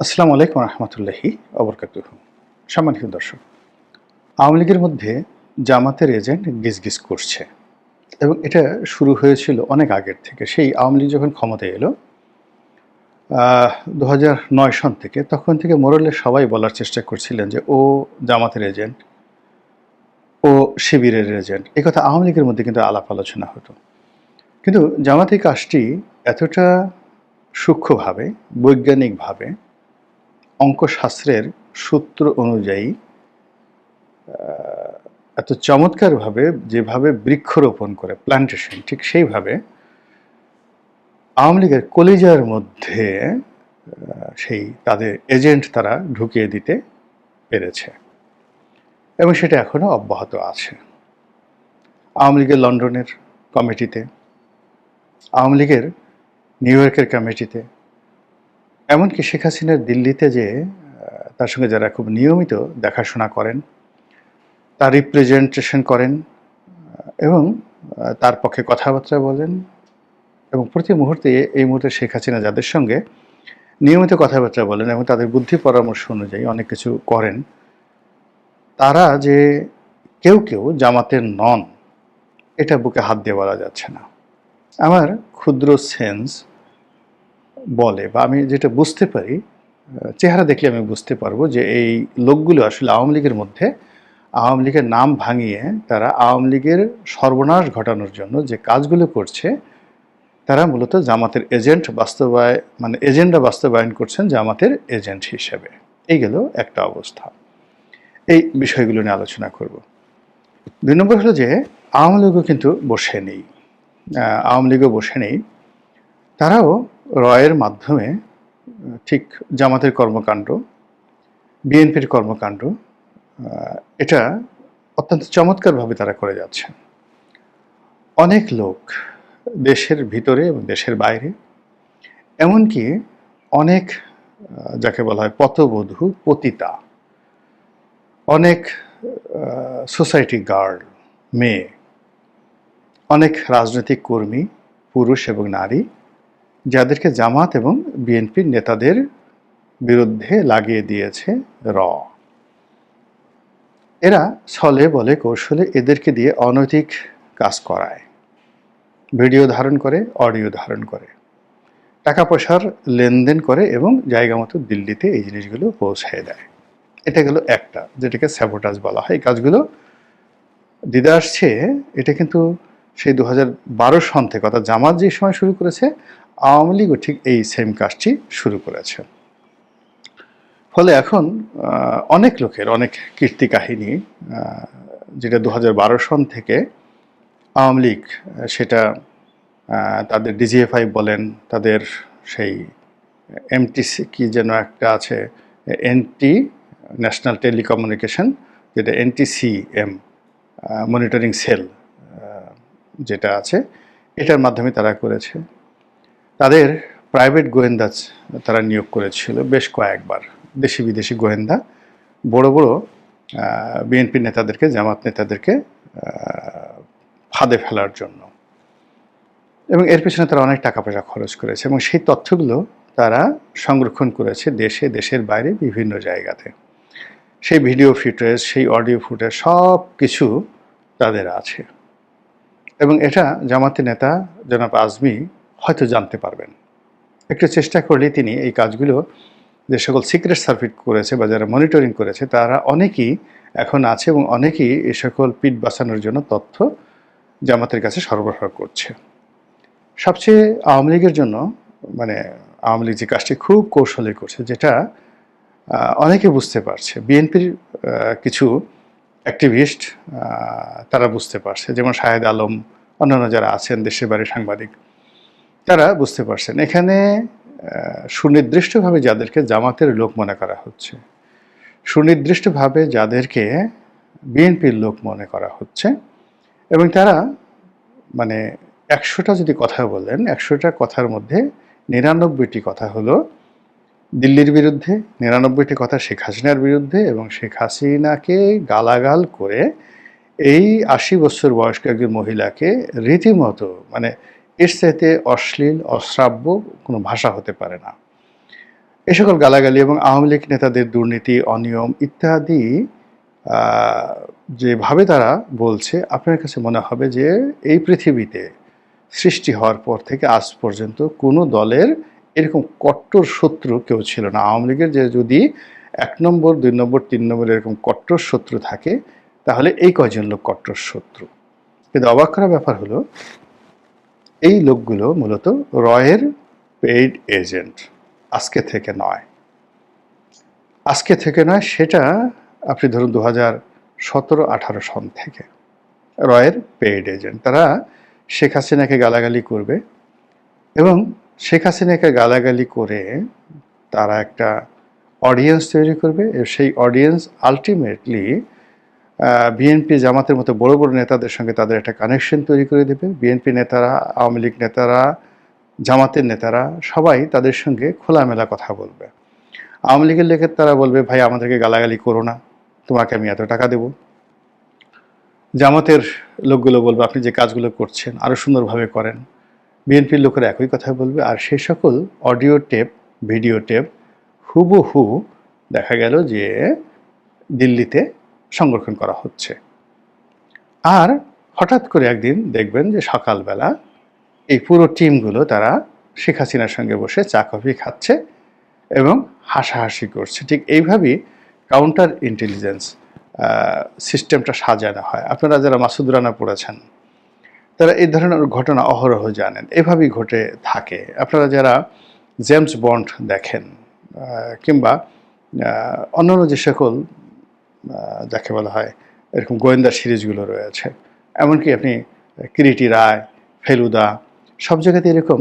আসসালামু আলাইকুম রহমতুল্লাহি অবরকাতুহ। সম্মানিত দর্শক, আওয়ামী লীগের মধ্যে জামাতের এজেন্ট গিজগিজ করছে এবং এটা শুরু হয়েছিল অনেক আগের থেকে। সেই আওয়ামী লীগ যখন ক্ষমতায় এলো দু হাজার নয় সন থেকে তখন থেকে মোরলে সবাই বলার চেষ্টা করছিলেন যে, ও জামাতের এজেন্ট, ও শিবিরের এজেন্ট। এ কথা আওয়ামী লীগের মধ্যে কিন্তু আলাপ আলোচনা হতো। কিন্তু জামাতি কাজটি এতটা সূক্ষ্মভাবে, বৈজ্ঞানিকভাবে অঙ্কশাস্ত্রের সূত্র অনুযায়ী এত চমৎকারভাবে যেভাবে বৃক্ষরোপণ করে প্ল্যান্টেশন ঠিক সেইভাবে আওয়ামী লীগের কলিজার মধ্যে সেই তাদের এজেন্ট তারা ঢুকিয়ে দিতে পেরেছে এবং সেটা এখনও অব্যাহত আছে। আওয়ামী লীগের লন্ডনের কমিটিতে, আওয়ামী লীগের নিউ ইয়র্কের কমিটিতে এমনকি শেখ হাসিনার দিল্লিতে যে তার সঙ্গে যারা খুব নিয়মিত দেখাশোনা করেন, তার রিপ্রেজেন্টেশন করেন এবং তার পক্ষে কথাবার্তা বলেন, এবং প্রতি মুহূর্তে এই মুহূর্তে শেখ হাসিনা যাদের সঙ্গে নিয়মিত কথাবার্তা বলেন এবং তাদের বুদ্ধি পরামর্শ অনুযায়ী অনেক কিছু করেন, তারা যে কেউ কেউ জামাতের নন, এটা বুকে হাত দিয়ে বলা যাচ্ছে না। আমার ক্ষুদ্র সেন্স বলে বা আমি যেটা বুঝতে পারি চেহারা দেখলে আমি বুঝতে পারব যে এই লোকগুলো আসলে আওয়ামী লীগের মধ্যে, আওয়ামী লীগের নাম ভাঙিয়ে তারা আওয়ামী লীগের সর্বনাশ ঘটানোর জন্য যে কাজগুলো করছে, তারা মূলত জামাতের এজেন্ট বাস্তবায় মানে এজেন্ডা বাস্তবায়ন করছেন জামাতের এজেন্ট হিসেবে। এই গেল একটা অবস্থা। এই বিষয়গুলো নিয়ে আলোচনা করব। দুই নম্বর হলো যে আওয়ামী লীগও কিন্তু বসে নেই। আওয়ামী লীগও বসে নেই। তারাও রয়ের মাধ্যমে, ঠিক জামাতের কর্মকাণ্ড, বিএনপির কর্মকাণ্ড এটা অত্যন্ত চমৎকারভাবে তারা করে যাচ্ছে। অনেক লোক দেশের ভিতরে এবং দেশের বাইরে, এমনকি অনেক যাকে বলা হয় পথবধূ পতিতা, অনেক সোসাইটি গার্ল মেয়ে, অনেক রাজনৈতিক কর্মী, পুরুষ এবং নারী যাদেরকে জামাত এবং বিএনপির নেতাদের বিরুদ্ধে লাগিয়ে দিয়েছে র। এরা ছলে বলে কৌশলে এদেরকে দিয়ে অনৈতিক কাজ করায়। ভিডিও ধারণ করে, অডিও ধারণ করে। টাকা পয়সার লেনদেন করে এবং জায়গা মতো দিল্লিতে এই জিনিসগুলো পৌঁছায় দেয়। এটা গেল একটা, যেটাকে স্যাবোটাজ বলা হয়। এই কাজগুলো দিদা আসছে, এটা কিন্তু সেই দু হাজার বারো সন থেকে, অর্থাৎ জামাত যে সময় শুরু করেছে আওয়ামী লীগও ঠিক এই সেম কাজটি শুরু করেছে। ফলে এখন অনেক লোকের, অনেক কীর্তি কাহিনী যেটা দু বারো সন থেকে আওয়ামী লীগ সেটা তাদের ডিজিএফআই বলেন, তাদের সেই এমটিসি কি যেন একটা আছে এনটি ন্যাশনাল টেলিকমিউনিকেশন যেটা এনটিসিএম মনিটরিং সেল যেটা আছে, এটার মাধ্যমে তারা করেছে। তাদের প্রাইভেট গোয়েন্দা তারা নিয়োগ করেছিল বেশ কয়েকবার। দেশি বিদেশি গোয়েন্দা, বড় বড় বিএনপি নেতাদেরকে, জামাত নেতাদেরকে ফাঁদে ফেলার জন্য। এবং এর পেছনে তারা অনেক টাকা পয়সা খরচ করেছে এবং সেই তথ্যগুলো তারা সংরক্ষণ করেছে দেশে, দেশের বাইরে, বিভিন্ন জায়গাতে। সেই ভিডিও ফুটেজ, সেই অডিও ফুটেজ সব কিছু তাদের আছে। এবং এটা জামাতে নেতা জনাব আজমি হয়তো জানতে পারবেন। একটু চেষ্টা করলে তিনি এই কাজগুলো যে সকল সিক্রেট সার্ভিট করেছে বা যারা মনিটরিং করেছে, তারা অনেকেই এখন আছে এবং অনেকেই এ সকল পিঠ বাঁচানোর জন্য তথ্য জামাতের কাছে সরবরাহ করছে। সবচেয়ে আওয়ামী লীগের জন্য মানে আওয়ামী লীগ যে কাজটি খুব কৌশলে করছে, যেটা অনেকে বুঝতে পারছে। বিএনপির কিছু অ্যাক্টিভিস্ট তারা বুঝতে পারছে। যেমন শাহেদ আলম, অন্যান্য যারা আছেন, দেশের বাইরে সাংবাদিক তারা বুঝতে পারছেন। এখানে সুনির্দিষ্টভাবে যাদেরকে জামাতের লোক মনে করা হচ্ছে, সুনির্দিষ্টভাবে যাদেরকে বিএনপির লোক মনে করা হচ্ছে এবং তারা মানে একশোটা যদি কথা বলেন, একশোটা কথার মধ্যে নিরানব্বইটি কথা হলো দিল্লির বিরুদ্ধে, নিরানব্বইটি কথা শেখ হাসিনার বিরুদ্ধে এবং শেখ হাসিনাকে গালাগাল করে এই আশি বছর বয়স্ক একজন মহিলাকে রীতিমতো মানে এর চাইতে অশ্লীল, অশ্রাব্য কোনো ভাষা হতে পারে না। এ সকল গালাগালি এবং আওয়ামী লীগ নেতাদের দুর্নীতি, অনিয়ম ইত্যাদি যেভাবে তারা বলছে, আপনার কাছে মনে হবে যে এই পৃথিবীতে সৃষ্টি হওয়ার পর থেকে আজ পর্যন্ত কোনো দলের এরকম কট্টর শত্রু কেউ ছিল না। আওয়ামী লীগের যে যদি এক নম্বর, দুই নম্বর, তিন নম্বর এরকম কট্টর শত্রু থাকে, তাহলে এই কয়জন লোক কট্টর শত্রু? কিন্তু অবাক করা ব্যাপার হলো এই লোকগুলো মূলত রয়ের পেইড এজেন্ট। আজকে থেকে নয়। আজকে থেকে নয় সেটা আপনি ধরুন দু হাজার সতেরো আঠারো সন থেকে। রয়ের পেইড এজেন্ট। তারা শেখ হাসিনাকে গালাগালি করবে এবং শেখ হাসিনাকে গালাগালি করে তারা একটা অডিয়েন্স তৈরি করবে সেই অডিয়েন্স আলটিমেটলি বিএনপি জামাতের মতো বড় বড় নেতাদের সঙ্গে তাদের একটা কানেকশন তৈরি করে দেবে। বিএনপি নেতারা, আওয়ামী লীগ নেতারা, জামাতের নেতারা সবাই তাদের সঙ্গে খোলামেলা কথা বলবে। আওয়ামী লীগের লেখে তারা বলবে, ভাই, আমাদেরকে গালাগালি করো না। তোমাকে আমি এত টাকা দেব। জামাতের লোকগুলো বলবে, আপনি যে কাজগুলো করছেন আরও সুন্দরভাবে করেন। বিএনপির লোকেরা একই কথা বলবে, আর সেই সকল অডিও টেপ, ভিডিও টেপ হুবহু দেখা গেল যে দিল্লিতে সংরক্ষণ করা হচ্ছে। আর হঠাৎ করে একদিন দেখবেন যে সকালবেলা এই পুরো টিমগুলো তারা শেখ হাসিনার সঙ্গে বসে চা, কফি খাচ্ছে এবং হাসাহাসি করছে। ঠিক এইভাবেই কাউন্টার ইন্টেলিজেন্স সিস্টেমটা সাজানো হয়। আপনারা যারা মাসুদ রানা পড়েছেন, তারা এই ধরনের ঘটনা অহরহ জানেন। এভাবেই ঘটে থাকে। আপনারা যারা জেমস বন্ড দেখেন কিংবা অন্যান্য যে সকল যাকে বলা হয়, এরকম গোয়েন্দা সিরিজগুলো রয়েছে। এমনকি আপনি কিরিটি রায়, ফেলুদা, সব জায়গাতে এরকম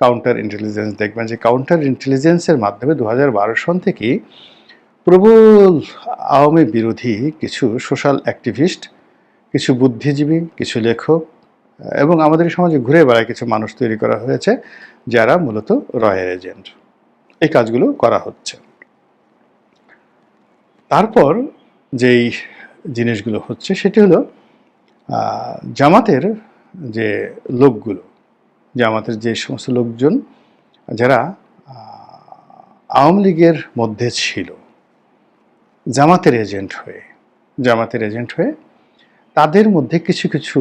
কাউন্টার ইন্টেলিজেন্স দেখবেন যে কাউন্টার ইন্টেলিজেন্সের মাধ্যমে দু হাজার বারো সন থেকেই প্রবল আওয়ামী বিরোধী কিছু সোশ্যাল অ্যাক্টিভিস্ট কিছু বুদ্ধিজীবী, কিছু লেখক এবং আমাদের সমাজে ঘুরে বেড়ায় কিছু মানুষ তৈরি করা হয়েছে যারা মূলত রয়ের এজেন্ট এই কাজগুলো করা হচ্ছে। তারপর যেই জিনিসগুলো হচ্ছে, সেটি হলো জামাতের যে লোকগুলো, জামাতের যে সমস্ত লোকজন, যারা আওয়ামী লীগের মধ্যে ছিল, জামাতের এজেন্ট হয়ে, জামাতের এজেন্ট হয়ে, তাদের মধ্যে কিছু কিছু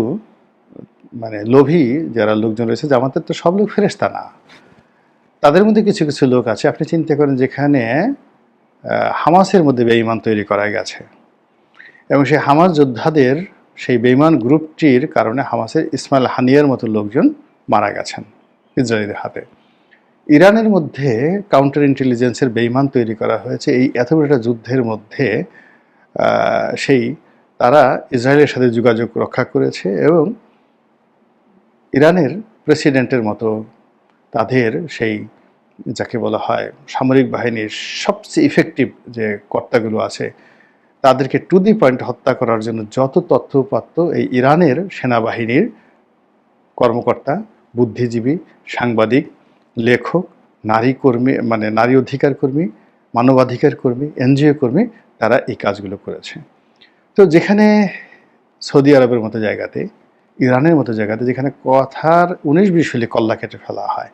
মানে লোভী যারা লোকজন রয়েছে, জামাতের তো সব লোক ফেরেস্তা না। তাদের মধ্যে কিছু কিছু লোক আছে, আপনি চিন্তা করেন যেখানে হামাসের মধ্যে বেঈমান তৈরি করা গেছে। এবং সেই হামাস যোদ্ধাদের, সেই বেঈমান গ্রুপটির কারণে হামাসের ইসমাইল হানিয়ার মতো লোকজন মারা গেছেন ইসরায়েলের হাতে। ইরানের মধ্যে কাউন্টার ইন্টেলিজেন্সের বেইমান তৈরি করা হয়েছে। এই এত বড় একটা যুদ্ধের মধ্যে সেই তারা ইসরায়েলের সাথে যোগাযোগ রক্ষা করেছে এবং ইরানের প্রেসিডেন্টের মতো তাদের সেই যাকে বলা হয় সামরিক বাহিনীর সবচেয়ে ইফেক্টিভ যে কর্তাগুলো আছে, তাদেরকে টু দি পয়েন্ট হত্যা করার জন্য যত তথ্য উপাত্ত এই ইরানের সেনাবাহিনীর কর্মকর্তা, বুদ্ধিজীবী, সাংবাদিক, লেখক, নারী কর্মী মানে নারী অধিকার কর্মী, মানবাধিকার কর্মী, এনজিও কর্মী, তারা এই কাজগুলো করেছে। তো যেখানে সৌদি আরবের মতো জায়গাতে, ইরানের মতো জায়গাতে যেখানে কথার উনিশ বিশ হলে কল্লা কেটে ফেলা হয়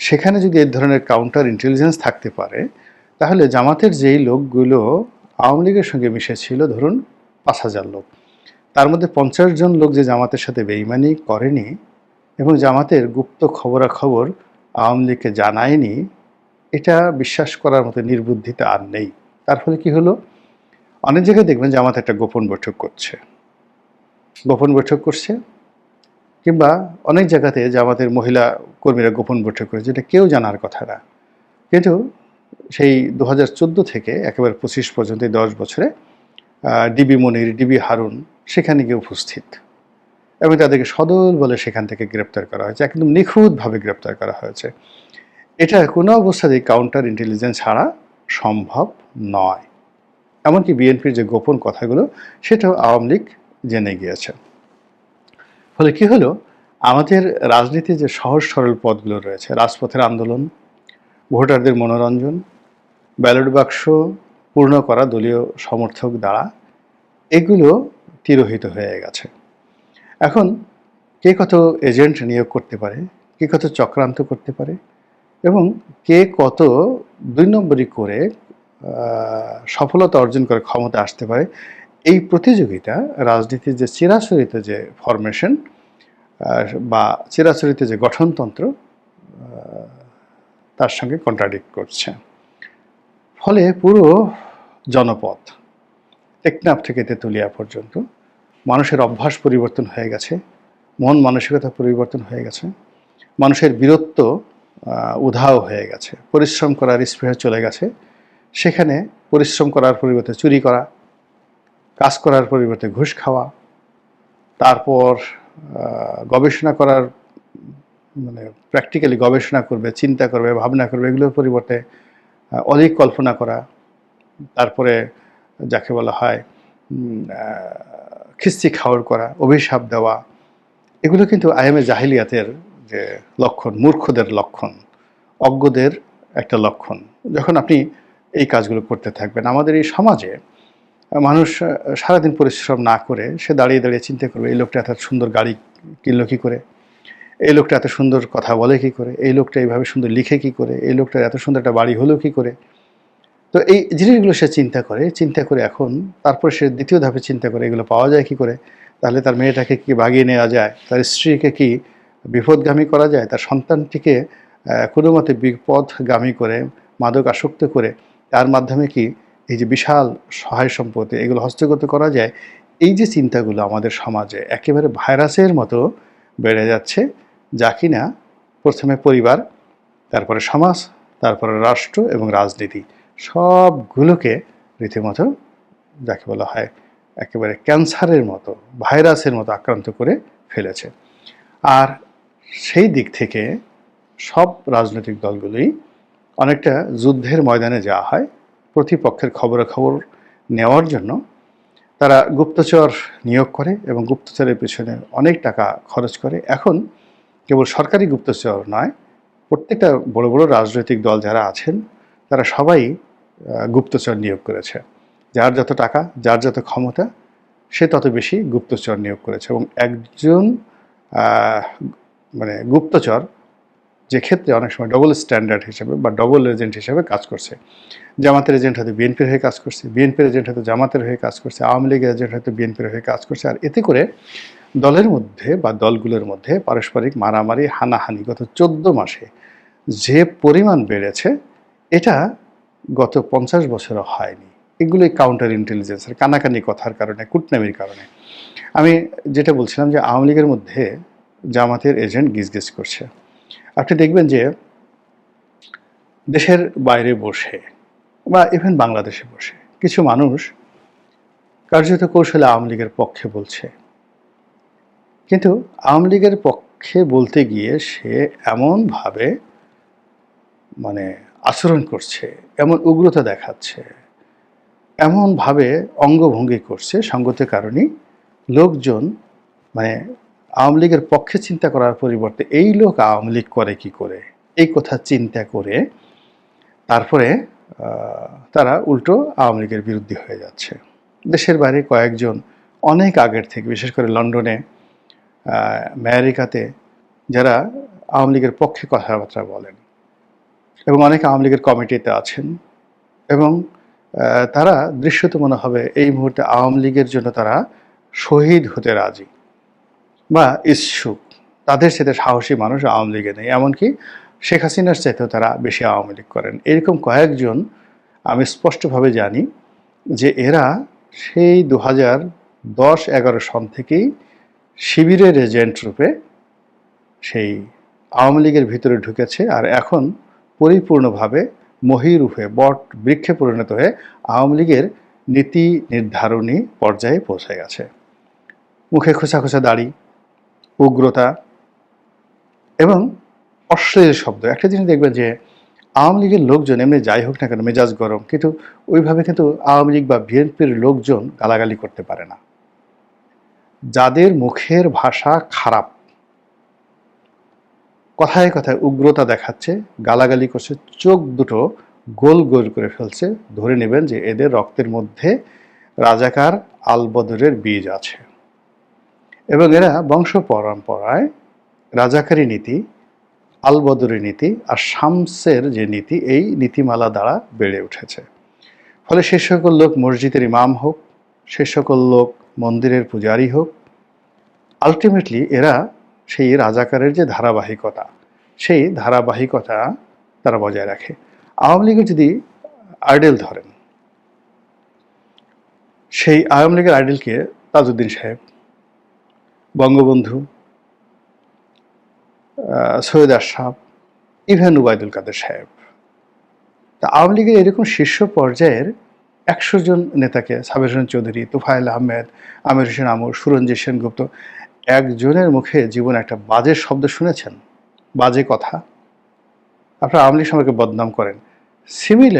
সেখানে যদি এই ধরনের কাউন্টার ইন্টেলিজেন্স থাকতে পারে, তাহলে জামাতের যেই লোকগুলো আওয়ামী লীগের সঙ্গে মিশেছিল, ধরুন পাঁচ হাজার লোক, তার মধ্যে পঞ্চাশ জন লোক যে জামাতের সাথে বেইমানি করেনি এবং জামাতের গুপ্ত খবরাখবর আওয়ামী লীগকে জানায়নি, এটা বিশ্বাস করার মতো নির্বুদ্ধিতা আর নেই। তার ফলে কি হলো? অনেক জায়গায় দেখবেন জামাত একটা গোপন বৈঠক করছে। গোপন বৈঠক করছে কিংবা অনেক জায়গাতে জামাতের মহিলা কর্মীরা গোপন বৈঠক করেছে যেটা কেউ জানার কথা না। কিন্তু সেই দু হাজার চোদ্দ থেকে একেবারে পঁচিশ পর্যন্ত এই দশ বছরে ডিবি মনির ডিবি হারুন সেখানে গিয়ে উপস্থিত এবং তাদেরকে সদল বলে সেখান থেকে গ্রেপ্তার করা হয়েছে, একদম নিখুঁতভাবে গ্রেপ্তার করা হয়েছে। এটা কোনো অবস্থাতেই কাউন্টার ইন্টেলিজেন্স ছাড়া সম্ভব নয়। এমনকি বিএনপির যে গোপন কথাগুলো, সেটাও আওয়ামী লীগ জেনে গিয়েছে। ফলে কি হলো? আমাদের রাজনীতির যে সহজ সরল পথগুলো রয়েছে, রাজপথের আন্দোলন, ভোটারদের মনোরঞ্জন, ব্যালট বাক্স পূর্ণ করা দলীয় সমর্থক দ্বারা, এগুলো তিরোহিত হয়ে গেছে। এখন কে কত এজেন্ট নিয়োগ করতে পারে, কে কত চক্রান্ত করতে পারে এবং কে কত দুই নম্বরই করে সফলতা অর্জন করে ক্ষমতা আসতে পারে এই প্রতিযোগিতা, রাজনীতির যে চিরাচরিত যে ফরমেশন বা চিরাচরিত যে গঠনতন্ত্র তার সঙ্গে কন্ট্রাডিক্ট করছে। ফলে পুরো জনপথ টেকনাফ থেকে তেঁতুলিয়া পর্যন্ত, মানুষের অভ্যাস পরিবর্তন হয়ে গেছে, মন মানসিকতা পরিবর্তন হয়ে গেছে, মানুষের বীরত্ব উধাও হয়ে গেছে, পরিশ্রম করার স্পৃহা চলে গেছে, সেখানে পরিশ্রম করার পরিবর্তে চুরি করা কাজ করার পরিবর্তে ঘুষ খাওয়া, তারপর গবেষণা করার মানে প্র্যাকটিক্যালি গবেষণা করবে, চিন্তা করবে, ভাবনা করবে, এগুলোর পরিবর্তে অধিক কল্পনা করা, তারপরে যাকে বলা হয় খিস্তি খাওয়ার করা, অভিশাপ দেওয়া, এগুলো কিন্তু আইএমএ জাহিলিয়াতের যে লক্ষণ, মূর্খদের লক্ষণ, অজ্ঞদের একটা লক্ষণ। যখন আপনি এই কাজগুলো করতে থাকবেন, আমাদের এই সমাজে মানুষ সারাদিন পরিশ্রম না করে সে দাঁড়িয়ে দাঁড়িয়ে চিন্তা করবে, এই লোকটা এত সুন্দর গাড়ি কিনলো কী করে? এই লোকটা এত সুন্দর কথা বলে কি করে? এই লোকটা এইভাবে সুন্দর লিখে কি করে? এই লোকটার এত সুন্দর একটা বাড়ি হলো কি করে? তো এই জিনিসগুলো সে চিন্তা করে চিন্তা করে এখন তারপরে সে দ্বিতীয় ধাপে চিন্তা করে, এগুলো পাওয়া যায় কি করে? তাহলে তার মেয়েটাকে কি বাগিয়ে নেওয়া যায়? তার স্ত্রীকে কি বিপদগামী করা যায়? তার সন্তানটিকে কোনো মতে বিপদগামী করে মাদক আসক্ত করে, তার মাধ্যমে কি এই যে বিশাল সহায় সম্পত্তি, এগুলো হস্তগত করা যায়, এই যে চিন্তাগুলো আমাদের সমাজে একেবারে ভাইরাসের মতো বেড়ে যাচ্ছে, যা কিনা প্রথমে পরিবার, তারপরে সমাজ, তারপরে রাষ্ট্র এবং রাজনীতি, সবগুলোকে রীতিমতো যাকে বলা হয় একেবারে ক্যান্সারের মতো, ভাইরাসের মতো আক্রান্ত করে ফেলেছে। আর সেই দিক থেকে সব রাজনৈতিক দলগুলোই অনেকটা যুদ্ধের ময়দানে যাওয়া হয় প্রতিপক্ষের খবরাখবর নেওয়ার জন্য তারা গুপ্তচর নিয়োগ করে এবং গুপ্তচরের পেছনে অনেক টাকা খরচ করে। এখন কেবল সরকারি গুপ্তচর নয়, প্রত্যেকটা বড় বড় রাজনৈতিক দল যারা আছেন, তারা সবাই গুপ্তচর নিয়োগ করেছে। যার যত টাকা, যার যত ক্ষমতা, সে তত বেশি গুপ্তচর নিয়োগ করেছে এবং একজন মানে গুপ্তচর যে ক্ষেত্রে অনেক সময় ডবল স্ট্যান্ডার্ড হিসেবে বা ডবল এজেন্ট হিসেবে কাজ করছে। জামাতের এজেন্ট হয়তো বিএনপির হয়ে কাজ করছে বিএনপির এজেন্ট হয়তো জামাতের হয়ে কাজ করছে, আওয়ামী লীগের এজেন্ট হয়তো বিএনপির হয়ে কাজ করছে। আর এতে করে দলের মধ্যে বা দলগুলোর মধ্যে পারস্পরিক মারামারি, হানাহানি গত চোদ্দ মাসে যে পরিমাণ বেড়েছে, এটা গত পঞ্চাশ বছরও হয়নি। এগুলোই কাউন্টার ইন্টেলিজেন্সের কানাকানি কথার কারণে, কুটনামির কারণে। আমি যেটা বলছিলাম যে আওয়ামী লীগের মধ্যে জামাতের এজেন্ট গিজগিজ করছে। আপনি দেখবেন যে দেশের বাইরে বসে বা ইভেন বাংলাদেশে বসে কিছু মানুষ কার্যত কৌশলে আওয়ামী লীগের পক্ষে বলছে। কিন্তু আওয়ামী লীগের পক্ষে বলতে গিয়ে সে এমনভাবে মানে আচরণ করছে, এমন উগ্রতা দেখাচ্ছে, এমনভাবে অঙ্গভঙ্গি করছে সঙ্গতের কারণেই লোকজন মানে আওয়ামী লীগের পক্ষে চিন্তা করার পরিবর্তে এই লোক আওয়ামী লীগ করে কি করে? এই কথা চিন্তা করে তারপরে তারা উল্টো আওয়ামী লীগের বিরুদ্ধে হয়ে যাচ্ছে। দেশের বাইরে কয়েকজন অনেক আগের থেকে, বিশেষ করে লন্ডনে আমেরিকাতে যারা আওয়ামী লীগের পক্ষে কথাবার্তা বলেন এবং অনেক আওয়ামী লীগের কমিটিতে আছেন এবং তারা দৃশ্যত মনে হবে এই মুহূর্তে আওয়ামী লীগের জন্য তারা শহীদ হতে রাজি। বা ইচ্ছুক, তাদের সাথে সাহসী মানুষ আওয়ামী লীগে নেই। এমনকি শেখ হাসিনার চাইতেও তারা বেশি আওয়ামী লীগ করেন। এরকম কয়েকজন আমি স্পষ্টভাবে জানি যে এরা সেই দু হাজার দশ, এগারো সন থেকেই শিবিরের এজেন্ট রূপে সেই আওয়ামী লীগের ভিতরে ঢুকেছে আর এখন পরিপূর্ণভাবে মহিরূপে, বট বৃক্ষে পরিণত হয়ে আওয়ামী লীগের নীতি নির্ধারণী পর্যায়ে পৌঁছে গেছে। মুখে খোঁচা খোঁচা দাড়ি উগ্রতা এবং অশ্লীল শব্দ। একটা জিনিস দেখবেন যে, আওয়ামী লীগের লোকজন এমনি যাই হোক না কেন, মেজাজ গরম, কিন্তু ওইভাবে কিন্তু আওয়ামী লীগ বা বিএনপির লোকজন গালাগালি করতে পারে না। যাদের মুখের ভাষা খারাপ, কথায় কথায় উগ্রতা দেখাচ্ছে, গালাগালি করছে, চোখ দুটো গোল গোল করে ফেলছে, ধরে নেবেন যে এদের রক্তের মধ্যে রাজাকার আলবদরের বীজ আছে। এবং এরা বংশ পরম্পরায় রাজাকারী নীতি আলবদরি নীতি আর শামসের যে নীতি, এই নীতিমালা দ্বারা বেড়ে উঠেছে। ফলে সে সকল লোক মসজিদের ইমাম হোক, সে সকল লোক মন্দিরের পূজারী হোক আলটিমেটলি এরা সেই রাজাকারের যে ধারাবাহিকতা, সেই ধারাবাহিকতা তারা বজায় রাখে। আওয়ামী লীগের যদি আইডেল ধরেন, সেই আওয়ামী লীগের আইডেলকে তাজউদ্দিন সাহেব বঙ্গবন্ধু সৈয়দ আশরাফ ইভেন উবায়দুল কাদের সাহেব। তা আওয়ামী লীগের এরকম শীর্ষ পর্যায়ের একশো জন নেতাকে সাবের হোসেন চৌধুরী তুফাইল আহমেদ, আমির হোসেন আমর সুরঞ্জিত সেনগুপ্ত, একজনের মুখে জীবন একটা বাজে শব্দ শুনেছেন? বাজে কথা। আপনারা আওয়ামী লীগ সম্পর্কে বদনাম করেন। সিমিলার